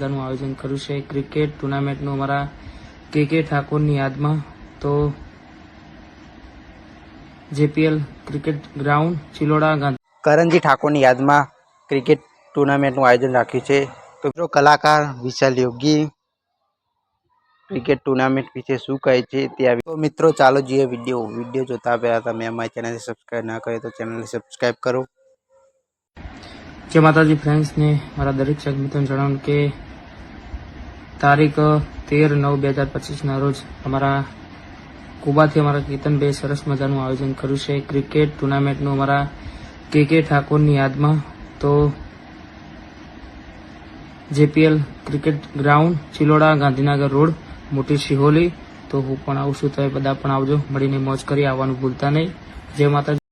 નું આયોજન કર્યું છે. ક્રિકેટ ટુર્નામેન્ટનું અમારા કે કે ઠાકોરની યાદમાં. તો JPL cricket ground Chiloda Gandhi. Karan ji ઠાકોરની યાદમાં ક્રિકેટ ટુર્નામેન્ટનું આયોજન રાખ્યું છે. તો મિત્રો કલાકાર વિશાલ યોગી ક્રિકેટ ટુર્નામેન્ટ વિશે શું કહે છે તે આવી તો મિત્રો ચાલો જોઈએ વીડિયો. વીડિયો જોતા પહેલાં તમે અમારી ચેનલને સબસ્ક્રાઈબ ના કરે તો ચેનલને સબસ્ક્રાઈબ કરો. જય માતાજી ફ્રેન્ડ્સને મારા દરેક શક જણાવું કે તારીખ તેર નવ બે હજાર પચીસના રોજ અમારા કુબાથી અમારા કીર્તનભાઈ સરસ મજાનું આયોજન કર્યું છે. ક્રિકેટ ટુર્નામેન્ટનું અમારા કે કે ઠાકોરની યાદમાં તો JPL cricket ground Chiloda Gandhinagar road, Moti Shiholi તો હું પણ આવું છું તમે બધા પણ આવજો, મળીને મોજ કરી આવવાનું ભૂલતા નહીં. જય માતાજી.